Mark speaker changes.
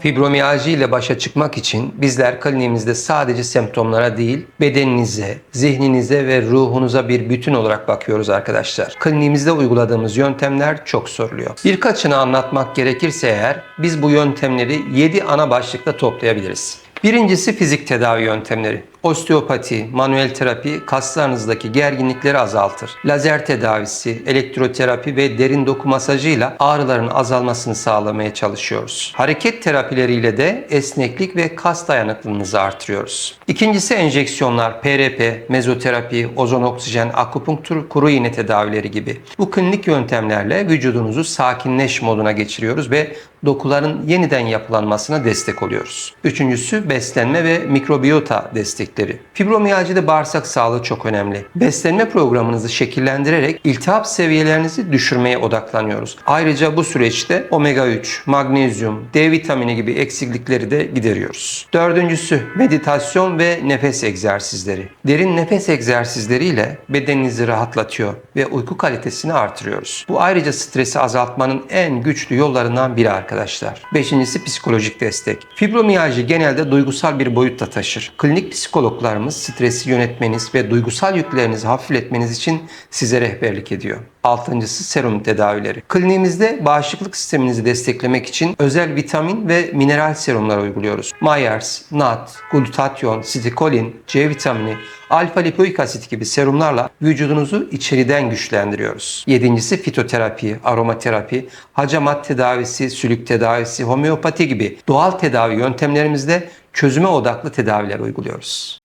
Speaker 1: Fibromiyalji ile başa çıkmak için bizler kliniğimizde sadece semptomlara değil, bedeninize, zihninize ve ruhunuza bir bütün olarak bakıyoruz arkadaşlar. Kliniğimizde uyguladığımız yöntemler çok soruluyor. Birkaçını anlatmak gerekirse eğer biz bu yöntemleri 7 ana başlıkta toplayabiliriz. Birincisi fizik tedavi yöntemleri. Osteopati, manuel terapi kaslarınızdaki gerginlikleri azaltır. Lazer tedavisi, elektroterapi ve derin doku masajıyla ağrıların azalmasını sağlamaya çalışıyoruz. Hareket terapileriyle de esneklik ve kas dayanıklılığınızı artırıyoruz. İkincisi enjeksiyonlar, PRP, mezoterapi, ozon oksijen, akupunktur, kuru iğne tedavileri gibi. Bu klinik yöntemlerle vücudunuzu sakinleş moduna geçiriyoruz ve dokuların yeniden yapılanmasına destek oluyoruz. Üçüncüsü beslenme ve mikrobiyota destekleri. Fibromiyalcide bağırsak sağlığı çok önemli. Beslenme programınızı şekillendirerek iltihap seviyelerinizi düşürmeye odaklanıyoruz. Ayrıca bu süreçte omega 3, magnezyum, D vitamini gibi eksiklikleri de gideriyoruz. Dördüncüsü meditasyon ve nefes egzersizleri. Derin nefes egzersizleriyle bedeninizi rahatlatıyor ve uyku kalitesini artırıyoruz. Bu ayrıca stresi azaltmanın en güçlü yollarından biri arkadaşlar. Beşincisi psikolojik destek. Fibromiyalji genelde duygusal bir boyutta taşır. Klinik psikologlarımız stresi yönetmeniz ve duygusal yüklerinizi hafifletmeniz için size rehberlik ediyor. Altıncısı serum tedavileri. Kliniğimizde bağışıklık sisteminizi desteklemek için özel vitamin ve mineral serumlar uyguluyoruz. Myers, NAT, glutatyon, stikolin, C vitamini, alfa lipoik asit gibi serumlarla vücudunuzu içeriden güçlendiriyoruz. Yedincisi fitoterapi, aromaterapi, hacamat tedavisi, sülük tedavisi, homeopati gibi doğal tedavi yöntemlerimizde çözüme odaklı tedaviler uyguluyoruz.